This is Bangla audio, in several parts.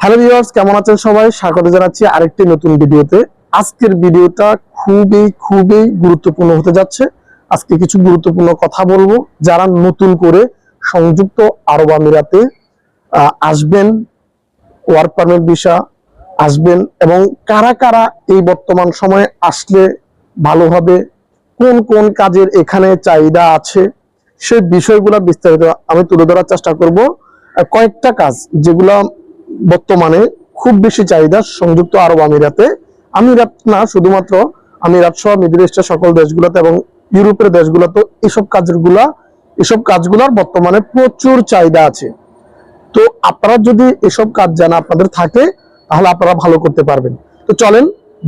হ্যালো ভিউয়ার্স, কেমন আছেন সবাই? স্বাগত জানাচ্ছি আরেকটি নতুন ভিডিওতে। আজকের ভিডিওটা খুবই খুবই গুরুত্বপূর্ণ হতে যাচ্ছে। আজকে কিছু গুরুত্বপূর্ণ কথা বলব। যারা নতুন করে সংযুক্ত আরব আমিরাতে আসবেন, ওয়ার্ক পারমিট ভিসা আসবেন এবং কারা কারা এই বর্তমান সময়ে আসলে ভালো হবে কোন কোন কাজের এখানে চাহিদা আছে সেই বিষয়গুলো বিস্তারিত আমি তুলে ধরার চেষ্টা করব। কয়েকটা কাজ যেগুলা বর্তমানে খুব বেশি চাহিদা সংযুক্ত আরব আমিরাতে। আমিরাত না, শুধুমাত্র আমিরাত সহ মিডল ইস্টের সকল দেশগুলোতে এবং ইউরোপের দেশগুলোতে এসব কাজগুলা, এসব কাজগুলোর বর্তমানে প্রচুর চাহিদা আছে। তো আপনারা যদি এসব কাজ জানা আপনাদের থাকে, তাহলে আপনারা ভালো করতে পারবেন। তো চলেন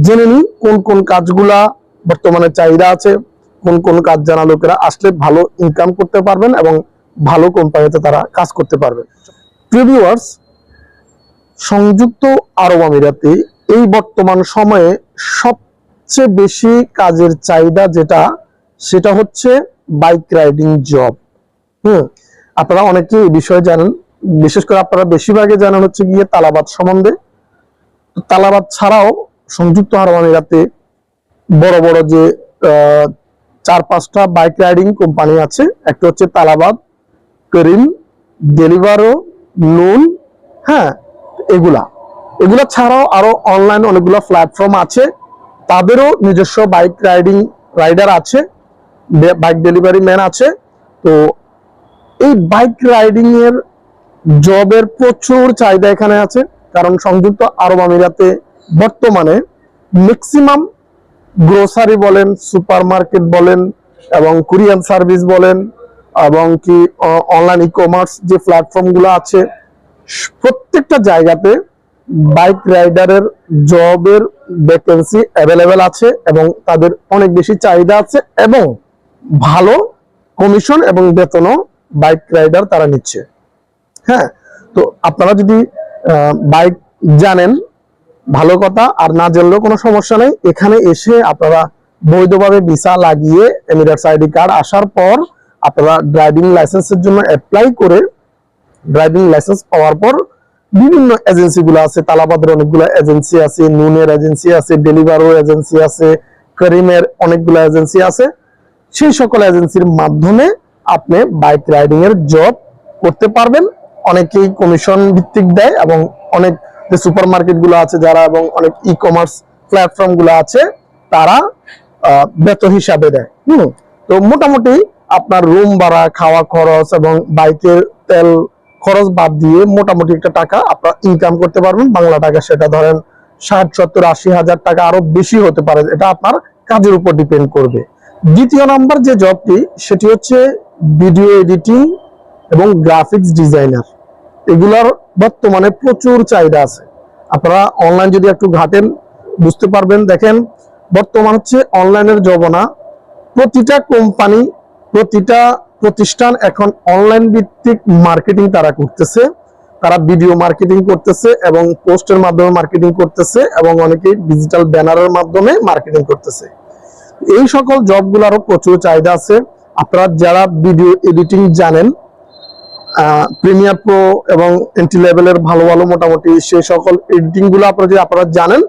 জেনে নিই কোন কোন কাজগুলা বর্তমানে চাহিদা আছে, কোন কোন কাজ জানা লোকেরা আসলে ভালো ইনকাম করতে পারবেন এবং ভালো কোম্পানিতে তারা কাজ করতে পারবেন। প্রিভিউয়ার্স সংযুক্ত আরব আমিরাতে এই বর্তমান সময়ে সবচেয়ে বেশি কাজের চাহিদা যেটা, সেটা হচ্ছে বাইক রাইডিং জব। হুম, আপনারা অনেকে এই বিষয়ে জানেন। বিশেষ করে আপনারা বেশিরভাগে জানেন হচ্ছে গিয়ে তালাবাদ সম্বন্ধে। তালাবাদ ছাড়াও সংযুক্ত আরব আমিরাতে বড় বড় যে চার পাঁচটা বাইক রাইডিং কোম্পানি আছে। একটা হচ্ছে তালাবাদ, করিম ডেলিভারো নুন হ্যাঁ এগুলা। এগুলা ছাড়াও আরও অনলাইন অনেকগুলো প্ল্যাটফর্ম আছে। তাদেরও নিজস্ব বাইক রাইডিং রাইডার আছে বাইক ডেলিভারি ম্যান আছে। তো এই বাইক রাইডিং এর জবের প্রচুর চাহিদা এখানে আছে। কারণ সংযুক্ত আরব আমিরাতে বর্তমানে ম্যাক্সিমাম গ্রোসারি বলেন সুপারমার্কেট বলেন, এবং কুরিয়ান সার্ভিস বলেন, এবং কি অনলাইন ই কমার্স যে প্ল্যাটফর্মগুলো আছে প্রত্যেকটা জায়গাতে বাইক রাইডারের জবের ভ্যাকেন্সি অ্যাভেলেবেল আছে এবং তাদের অনেক বেশি চাহিদা আছে এবং ভালো কমিশন এবং বেতনও বাইক রাইডার তারা নিচ্ছে। হ্যাঁ তো আপনারা যদি বাইক জানেন, ভালো কথা, আর না জানলেও কোনো সমস্যা নেই। এখানে এসে আপনারা বৈধভাবে ভিসা লাগিয়ে এমিরেটস আইডি কার্ড আসার পর আপনারা ড্রাইভিং লাইসেন্সের জন্য অ্যাপ্লাই করে ড্রাইভিং লাইসেন্স পাওয়ার পর বিভিন্ন এজেন্সি গুলো আছে, তালাবাদের অনেকগুলো এজেন্সি আছে, নুনের এজেন্সি আছে ডেলিভারো এজেন্সি আছে করিমের অনেকগুলো এজেন্সি আছে। সেই সকল এজেন্সির মাধ্যমে আপনি বাইক রাইডিং এর জব করতে পারবেন। অনেকেই কমিশন ভিত্তিক দেয় এবং অনেক যে সুপার মার্কেটগুলো আছে যারা এবং অনেক ই কমার্স প্ল্যাটফর্মগুলো আছে, তারা বেতন হিসাবে দেয়। হুম, তো মোটামুটি আপনার রুম ভাড়া, খাওয়া খরচ এবং বাইকের তেল খরচ বাদ দিয়ে মোটামুটি একটা টাকা আপনার ইনকাম করতে পারবেন। বাংলা টাকা সেটা ধরেন ষাট, সত্তর, আশি হাজার টাকা আরও বেশি হতে পারে, এটা আপনার কাজের উপর ডিপেন্ড করবে। দ্বিতীয় নাম্বার যে জবটি সেটি হচ্ছে ভিডিও এডিটিং এবং গ্রাফিক্স ডিজাইনার এগুলার বর্তমানে প্রচুর চাহিদা আছে। আপনারা অনলাইন যদি একটু ঘাটেন, বুঝতে পারবেন। দেখেন, বর্তমান হচ্ছে অনলাইনের জবনা প্রতিটা কোম্পানি প্রতিটা প্রতিষ্ঠান এখন অনলাইন ভিত্তিক মার্কেটিং তারা করতেছে। তারা ভিডিও মার্কেটিং করতেছে এবং পোস্টের মাধ্যমে মার্কেটিং করতেছে এবং অনেকে ডিজিটাল ব্যানারের মাধ্যমে মার্কেটিং করতেছে। এই সকল জবগুলোরও প্রচুর চাহিদা আছে। আপনারা যারা ভিডিও এডিটিং জানেন প্রিমিয়ার প্রো এবং এন্ট্রি লেভেলের ভালো ভালো মোটামুটি সেই সকল এডিটিংগুলো আপনারা যদি আপনারা জানেন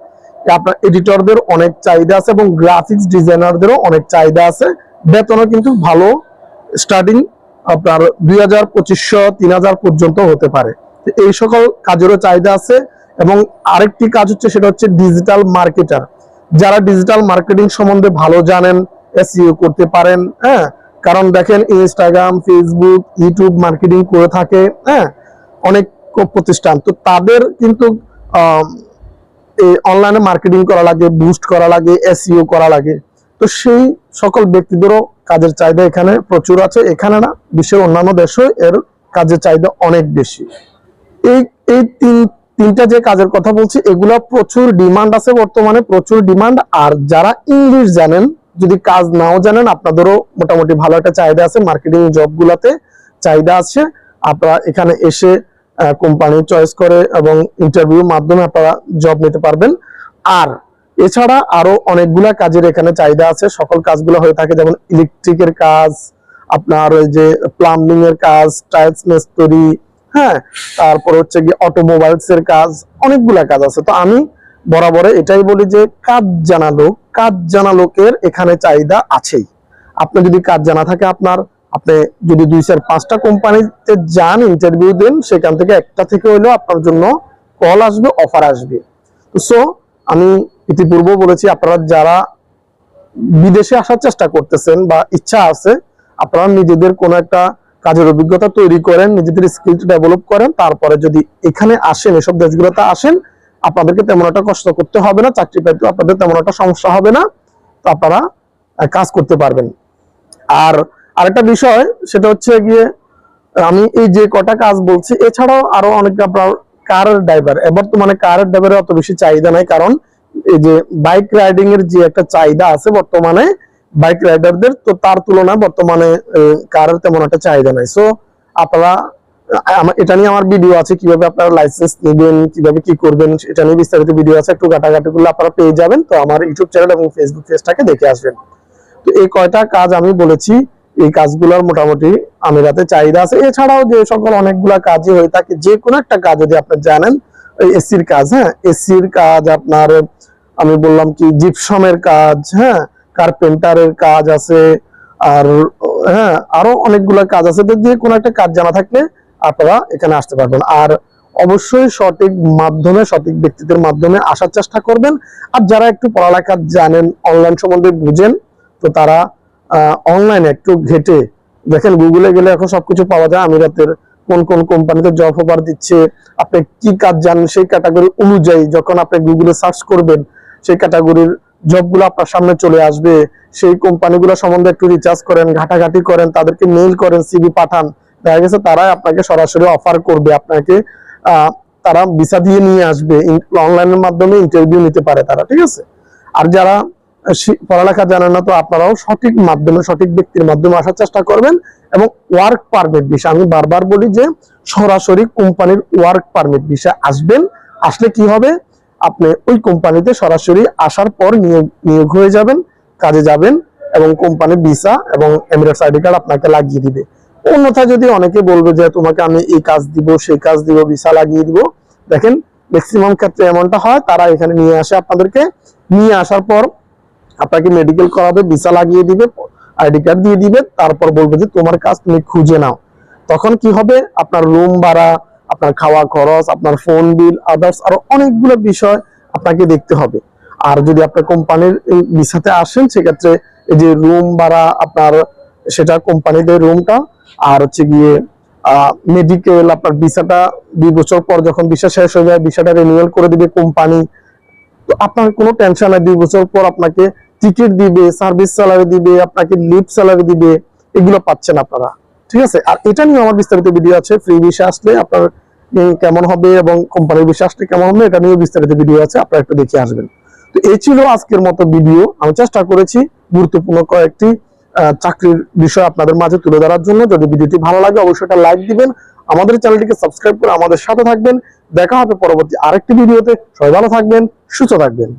আপনার এডিটরদের অনেক চাহিদা আছে এবং গ্রাফিক্স ডিজাইনারদেরও অনেক চাহিদা আছে। বেতনও কিন্তু ভালো স্টার্টিং আপনার দুই হাজার পঁচিশশো, তিন হাজার পর্যন্ত হতে পারে। এই সকল কাজেরও চাহিদা আছে এবং আরেকটি কাজ হচ্ছে সেটা হচ্ছে ডিজিটাল মার্কেটার যারা ডিজিটাল মার্কেটিং সম্বন্ধে ভালো জানেন এসইও করতে পারেন হ্যাঁ? কারণ দেখেন ইনস্টাগ্রাম ফেসবুক ইউটিউব মার্কেটিং করে থাকে হ্যাঁ? অনেক প্রতিষ্ঠান। তো তাদের কিন্তু এই অনলাইনে মার্কেটিং করা লাগে বুস্ট করা লাগে এসইও করা লাগে। তো সেই সকল ব্যক্তিদেরও কাজের চাহিদা এখানে প্রচুর আছে। এখানে না, বিশ্বের অন্যান্য দেশেও এর কাজের চাহিদা অনেক বেশি। এই এই তিন, তিনটা যে কাজের কথা বলছি, এগুলো প্রচুর ডিমান্ড আছে বর্তমানে, প্রচুর ডিমান্ড। আর যারা ইংলিশ জানেন, যদি কাজ নাও জানেন, আপনাদেরও মোটামুটি ভালো একটা চাহিদা আছে। মার্কেটিং জব গুলাতে চাহিদা আছে। আপনারা এখানে এসে কোম্পানি চয়েস করে এবং ইন্টারভিউ মাধ্যমে আপনারা জব নিতে পারবেন। আর এছাড়া আরও অনেকগুলা কাজের এখানে চাহিদা আছে। সকল কাজগুলো হয়ে থাকে, যেমন ইলেকট্রিকের কাজ, আপনার ওই যে প্লাম্বিং এর কাজ টাইলস মিস্ত্রি হ্যাঁ? তারপর হচ্ছে গিয়ে অটোমোবাইলস এর কাজ, অনেকগুলা কাজ আছে। তো আমি বরাবর এটাই বলি যে কাজ জানা লোক কাজ জানা লোকের এখানে চাহিদা আছেই। আপনি যদি কাজ জানা থাকে আপনার, আপনি যদি দুই চার পাঁচটা কোম্পানিতে যান ইন্টারভিউ দেন, সেখান থেকে একটা থেকে হইলেও আপনার জন্য কল আসবে অফার আসবে। সো আমি ইতিপূর্ব বলেছি, আপনারা যারা বিদেশে আসার চেষ্টা করতেছেন বা ইচ্ছা আছে, আপনারা নিজেদের কোনো একটা কাজের অভিজ্ঞতা তৈরি করেন, নিজেদের স্কিল ডেভেলপ করেন, তারপরে যদি এখানে আসেন, এসব দেশগুলোতে আসেন, আপনাদেরকে তেমন একটা কষ্ট করতে হবে না, চাকরি পেতে আপনাদের তেমন একটা সমস্যা হবে না, তো আপনারা কাজ করতে পারবেন। আর আরেকটা বিষয়, সেটা হচ্ছে গিয়ে, আমি এই যে কটা কাজ বলছি, এছাড়াও আরও অনেক আপনার কার ড্রাইভার বর্তমানে কারের ড্রাইভারের অত বেশি চাহিদা নাই, কারণ এই যে বাইক রাইডিং এর যে একটা চাহিদা আছে বর্তমানে বাইক রাইডারদের তো তার তুলনায় বর্তমানে কারের তেমন একটা চাহিদা নাই। সো আপনারা এটা নিয়ে আমার ভিডিও আছে, কীভাবে আপনারা লাইসেন্স নেবেন, কীভাবে কি করবেন, এটা নিয়ে বিস্তারিত ভিডিও আছে, একটু ঘাটাঘাটি করলে আপনারা পেয়ে যাবেন। তো আমার ইউটিউব চ্যানেল এবং ফেসবুক পেজটাকে দেখে আসবেন। তো এই কয়টা কাজ আমি বলেছি এই কাজগুলোর মোটামুটি আমিরাতে চাহিদা আছে। এছাড়াও যে সকল অনেকগুলা কাজই হয়ে থাকে, যে কোনো একটা কাজ যদি আপনি জানেন এসির কাজ হ্যাঁ? এসির কাজ আপনার, আমি বললাম কি জিপসমের কাজ হ্যাঁ? কার্পেন্টারের কাজ আছে, আর হ্যাঁ? আরও অনেকগুলো কাজ আছে। তো যে কোনো একটা কাজ জানা থাকলে আপনারা এখানে আসতে পারবেন। আর অবশ্যই সঠিক মাধ্যমে, সঠিক ব্যক্তিদের মাধ্যমে আসার চেষ্টা করবেন। আর যারা একটু পড়ালেখা জানেন অনলাইন সম্বন্ধে বুঝেন, তো তারা অনলাইনে একটু ঘেটে। দেখেন গুগলে গেলে এখন সবকিছু পাওয়া যায়। আমিরাতের কোন কোন কোম্পানিতে জব অফার দিচ্ছে, আপনি কি কাজ জানেন সেই ক্যাটাগরি অনুযায়ী যখন আপনি গুগলে সার্চ করবেন, সেই ক্যাটাগরির জবগুলো আপনার সামনে চলে আসবে। সেই কোম্পানিগুলো সম্বন্ধে একটু রিচার্জ করেন, ঘাটাঘাটি করেন, তাদেরকে মেইল করেন সিভি পাঠান। দেখা গেছে তারাই আপনাকে সরাসরি অফার করবে, আপনাকে তারা ভিসা দিয়ে নিয়ে আসবে। অনলাইনের মাধ্যমে ইন্টারভিউ নিতে পারে তারা, ঠিক আছে? আর যারা পড়ালেখা জানেন না তো আপনারাও সঠিক মাধ্যমে, সঠিক ব্যক্তির মাধ্যমে আসার চেষ্টা করবেন এবং ওয়ার্ক পারমিট বিষয় আমি বারবার বলি যে সরাসরি কোম্পানির ওয়ার্ক পারমিট বিষয় আসবেন, আসলে কি হবে? আপনি ওই কোম্পানিতে সরাসরি আসার পর নিয়োগ নিয়োগ হয়ে যাবেন, কাজে যাবেন এবং কোম্পানির ভিসা এবং এমিরেটস আইডি কার্ড আপনাকে লাগিয়ে দিবে। অন্যথায় যদি অনেকে বলবে যে তোমাকে আমি এই কাজ দিব, সেই কাজ দিব ভিসা লাগিয়ে দিব, দেখেন ম্যাক্সিমাম ক্ষেত্রে এমনটা হয়, তারা এখানে নিয়ে আসে আপনাদেরকে। নিয়ে আসার পর আপনাকে মেডিকেল করাবে ভিসা লাগিয়ে দিবে আইডি কার্ড দিয়ে দিবে, তারপর বলবে যে তোমার কাজ তুমি খুঁজে নাও। তখন কি হবে? আপনার রুম ভাড়া, আপনার খাওয়া খরচ, আপনার ফোন বিল আদার্স আরও অনেকগুলো বিষয় আপনাকে দেখতে হবে। আর যদি আপনার কোম্পানির ভিসাতে আসেন, সেক্ষেত্রে এই যে রুম ভাড়া আপনার, সেটা কোম্পানিদের রুমটা আর হচ্ছে গিয়ে মেডিকেল আপনার ভিসাটা দুই বছর পর যখন ভিসা শেষ হয়ে যায় ভিসাটা রিনিউয়াল করে দিবে কোম্পানি তো আপনার কোনো টেনশন নাই, দুই বছর পর আপনাকে টিকিট দিবে সার্ভিস স্যালারি দিবে, আপনাকে লিভ স্যালারি দিবে, এগুলো পাচ্ছেন আপনারা। ঠিক আছে? আর এটা নিয়ে আমার বিস্তারিত ভিডিও আছে ফ্রি বিষয় আসলে আপনার কেমন হবে এবং কোম্পানির বিষয় আসলে কেমন হবে, এটা নিয়ে বিস্তারিত ভিডিও আছে, আপনারা একটু দেখে আসবেন। তো এই ছিল আজকের মতো ভিডিও আমি চেষ্টা করেছি গুরুত্বপূর্ণ কয়েকটি চাকরির বিষয় আপনাদের মাঝে তুলে ধরার জন্য। যদি ভিডিওটি ভালো লাগে, অবশ্যই একটা লাইক দিবেন। আমাদের চ্যানেলটিকে সাবস্ক্রাইব করে আমাদের সাথে থাকবেন। দেখা হবে পরবর্তী আরেকটি ভিডিওতে। সবাই ভালো থাকবেন, সুস্থ থাকবেন।